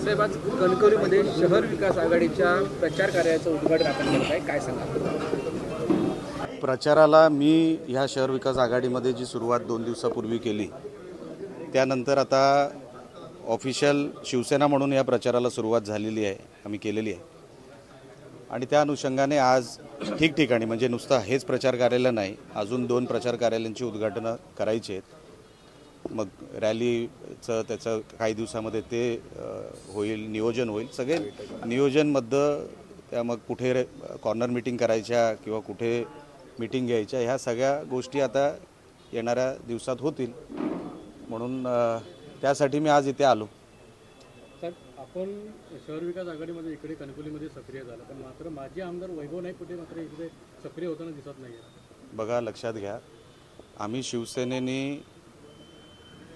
साहेब आज कणकवलीमध्ये शहर विकास आघाडीच्या प्रचार कार्याचं उद्घाटन आपण करत आहे. काय सांगा प्रचाराला मी ह्या शहर विकास आघाडीमध्ये जी सुरुवात दोन दिवसापूर्वी केली त्यानंतर आता ऑफिशियल शिवसेना म्हणून या प्रचाराला सुरुवात झालेली आहे आम्ही केलेली आहे. आणि त्या अनुषंगाने आज ठिकठिकाणी म्हणजे नुसतं हेच प्रचार कार्यालय नाही अजून दोन प्रचार कार्यालयांची उद्घाटनं करायची आहेत. मग रॅलीचं त्याचं काही दिवसामध्ये ते होईल नियोजन होईल. सगळे नियोजनमधलं त्या मग कुठे कॉर्नर मिटिंग करायच्या किंवा कुठे मिटिंग घ्यायच्या ह्या सगळ्या गोष्टी आता येणाऱ्या दिवसात होतील. म्हणून त्यासाठी मी आज इथे आलो. आपण शहर विकास आघाडीमध्ये इकडे कणकोलीमध्ये सक्रिय झाला पण मात्र माजी आमदार वैभव नाही कुठे मात्र इकडे सक्रिय होताना दिसत नाही बघा लक्षात घ्या. आम्ही शिवसेनेने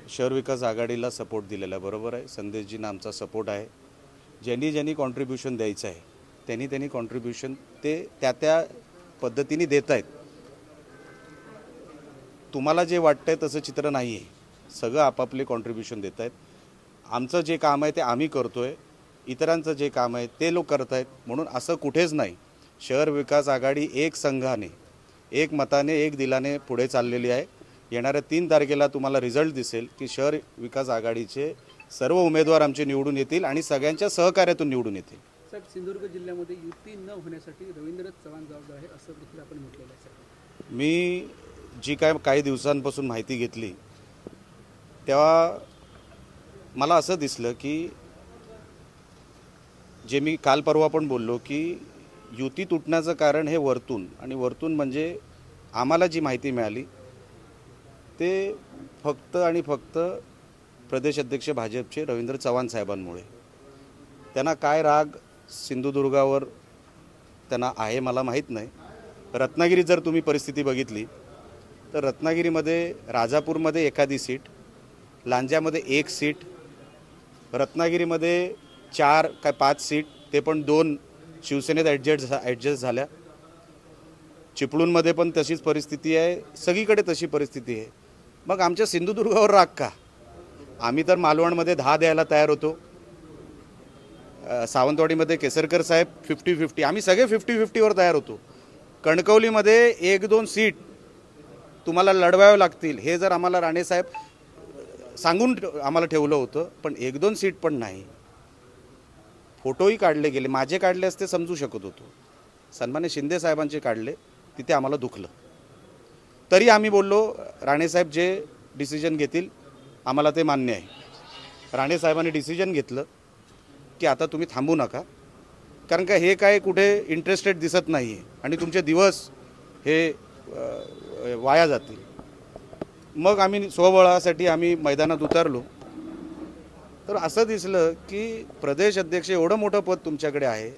शहर विकास आघाडीला सपोर्ट दिलेला आहे. बरोबर आहे. संदेशजींना आमचा सपोर्ट आहे. ज्यांनी ज्यांनी कॉन्ट्रीब्युशन द्यायचं आहे त्यांनी त्यांनी कॉन्ट्रीब्युशन ते त्या त्या पद्धतीने देत आहेत. तुम्हाला जे वाटतं आहे तसं चित्र नाही आहे सगळं आपापले कॉन्ट्रीब्युशन देत आहेत. आमचं जे काम आहे ते आम्ही करतो आहे इतरांचं जे काम आहे ते लोक करत आहेत. म्हणून असं कुठेच नाही. शहर विकास आघाडी एक संघाने एक मताने एक दिलाने पुढे चाललेली आहे. येणाऱ्या तीन तारखेला तुम्हाला रिझल्ट दिसेल की शहर विकास आघाडीचे सर्व उमेदवार आमचे निवडून येतील आणि सगळ्यांच्या सहकार्यातून निवडून येतील. साहेब सिंधुदुर्ग जिल्ह्यामध्ये युती न होण्यासाठी रवींद्र चव्हाण जबाबदार आहे असं देखील आपण म्हटलेलं आहे मी जी काय काही दिवसांपासून माहिती घेतली तेव्हा मला असं दिसलं की जे मी काल परवा पण बोललो की युती तुटण्याचं कारण हे वरतून आणि वरतून म्हणजे आम्हाला जी माहिती मिळाली ते फक्त आणि फक्त प्रदेश अध्यक्ष भाजपचे रवींद्र चव्हाण साहेबांमुळे. त्यांना काय राग सिंधुदुर्गावर त्यांना आहे मला माहीत नाही. रत्नागिरी जर तुम्ही परिस्थिती बघितली तर रत्नागिरीमध्ये राजापूरमध्ये एखादी सीट लांज्यामध्ये एक सीट रत्नागिरीमध्ये चार काय पाच सीट ते पण दोन शिवसेनेत ॲडजस्ट ॲडजस्ट झाल्या. चिपळूणमध्ये पण तशीच परिस्थिती आहे सगळीकडे तशी परिस्थिती आहे. मग आमच्या सिंधुदुर्गावर राग का? आम्ही तर मालवणमध्ये दहा द्यायला तयार होतो. सावंतवाडीमध्ये केसरकर साहेब फिफ्टी फिफ्टी आम्ही सगळे फिफ्टी फिफ्टीवर तयार होतो. कणकवलीमध्ये एक दोन सीट तुम्हाला लढवावं लागतील. हे जर आम्हाला राणेसाहेब सांगून ठेव- आम्हाला ठेवलं होतं पण एक दोन सीट पण नाही. फोटोही काढले गेले. माझे काढले असते समजू शकत होतो. सन्मान्य शिंदे साहेबांचे काढले तिथे आम्हाला दुखलं. तरी आम्ही बोललो राणेसाहेब जे डिसिजन घेतील आम्हाला ते मान्य आहे. राणेसाहेबांनी डिसिजन घेतलं की आता तुम्ही थांबू नका. कारण का हे काय कुठे इंटरेस्टेड दिसत नाही आहे आणि तुमचे दिवस हे वाया जातील. मग आम्ही स्वबळासाठी आम्ही मैदानात उतरलो. तर असं दिसलं की प्रदेश अध्यक्ष एवढं मोठं पद तुमच्याकडे आहे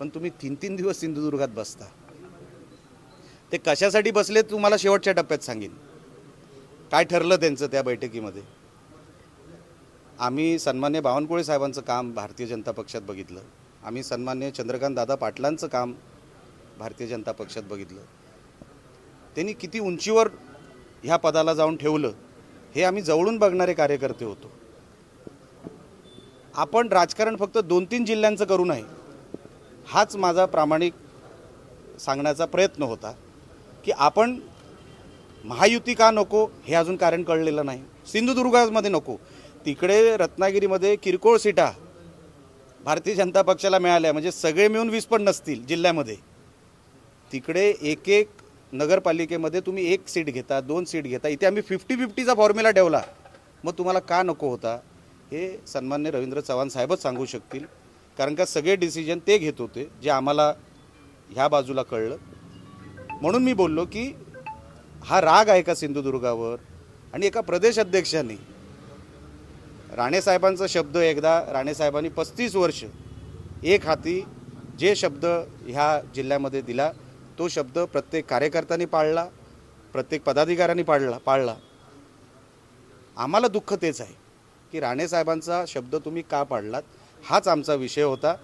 पण तुम्ही तीन तीन दिवस सिंधुदुर्गात बसता. ते कशासाठी बसले तुम्हाला शेवटच्या टप्प्यात सांगेन. काय ठरलं त्यांचं त्या बैठकीमध्ये? आम्ही सन्मान्य बावनकुळे साहेबांचं काम भारतीय जनता पक्षात बघितलं. आम्ही सन्मान्य चंद्रकांत दादा पाटलांचं काम भारतीय जनता पक्षात बघितलं. त्यांनी किती उंचीवर ह्या पदाला जाऊन ठेवलं हे आम्ही जवळून बघणारे कार्यकर्ते होतो. आपण राजकारण फक्त दोन तीन जिल्ह्यांचं करू नये हाच माझा प्रामाणिक सांगण्याचा प्रयत्न होता. की आपण महायुती का नको हे अजून कारण कळलेलं नाही. सिंधुदुर्गामध्ये नको. तिकडे रत्नागिरीमध्ये किरकोळ सीटा भारतीय जनता पक्षाला मिळाल्या. म्हणजे सगळे मिळून वीस पण नसतील जिल्ह्यामध्ये. तिकडे एक एक नगरपालिकेमध्ये तुम्ही एक सीट घेता दोन सीट घेता. इथे आम्ही फिफ्टी फिफ्टीचा फॉर्म्युला ठेवला. मग तुम्हाला का नको होता? हे सन्मान्य रवींद्र चव्हाण साहेबच सांगू शकतील. कारण का सगळे डिसिजन ते घेत होते जे आम्हाला ह्या बाजूला कळलं. म्हणून मी बोललो की हा राग आहे का सिंधुदुर्गावर? आणि एका प्रदेश अध्यक्षांनी राणेसाहेबांचा शब्द एकदा राणेसाहेबांनी पस्तीस वर्ष एक हाती जे शब्द ह्या जिल्ह्यामध्ये दिला तो शब्द प्रत्येक कार्यकर्त्यांनी पाळला प्रत्येक पदाधिकाऱ्यांनी पाळला पाळला. आम्हाला दुःख तेच आहे की राणेसाहेबांचा शब्द तुम्ही का पाडलात हाच आमचा विषय होता.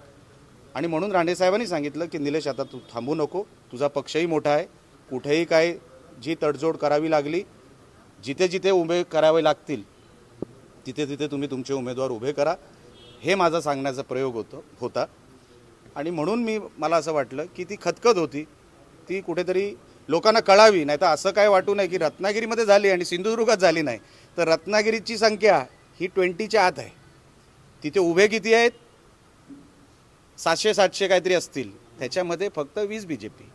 आणि म्हणून राणेसाहेबांनी सांगितलं की निलेश आता तू थांबू नको. तुझा पक्षही मोठा आहे. कुठेही काय जी तडजोड करावी लागली जिथे जिथे उभे करावे लागतील तिथे तिथे तुम्ही तुमचे उमेदवार उभे करा. हे माझा सांगण्याचा प्रयोग होतो होता. आणि म्हणून मी मला असं वाटलं की ती खतखत होती. ती कुठेतरी लोकांना कळावी नाही तर असं काय वाटू नये की रत्नागिरीमध्ये झाली आणि सिंधुदुर्गात झाली नाही. तर रत्नागिरीची संख्या ही ट्वेंटीच्या आत आहे. तिथे उभे किती आहेत? सातशे सातशे काहीतरी असतील. त्याच्यामध्ये फक्त वीस बी जे पी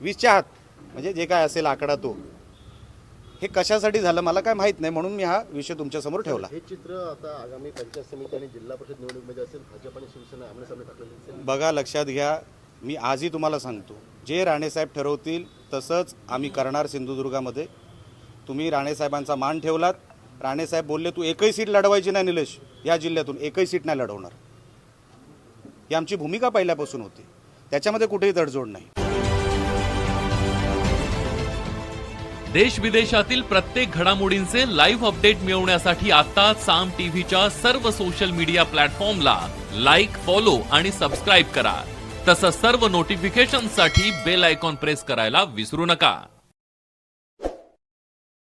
वीसच्या आत. म्हणजे जे काय असेल आकडा तो. हे कशासाठी झालं मला काय माहीत नाही म्हणून मी हा विषय तुमच्यासमोर ठेवला. हे चित्र आता आगामी पंचायत समिती आणि जिल्हा परिषद निवडणुकीमध्ये असेल भाजप आणि शिवसेना आमने टाकलेले बघा लक्षात घ्या. मी आजही तुम्हाला सांगतो. जे राणेसाहेब ठरवतील तसंच आम्ही करणार सिंधुदुर्गामध्ये. तुम्ही राणेसाहेबांचा मान ठेवलात. राणेसाहेब बोलले तू एकही सीट लढवायची नाही निलेश. या जिल्ह्यातून एकही सीट नाही लढवणार. ही आमची भूमिका पहिल्यापासून होती. त्याच्यामध्ये कुठेही तडजोड नाही. देश विदेशातील प्रत्येक घडामोडींचे लाईव्ह अपडेट मिळवण्यासाठी आता साम टीव्हीच्या सर्व सोशल मीडिया प्लॅटफॉर्मला लाईक फॉलो आणि सबस्क्राईब करा. तसंच सर्व नोटिफिकेशनसाठी बेल आयकॉन प्रेस करायला विसरू नका.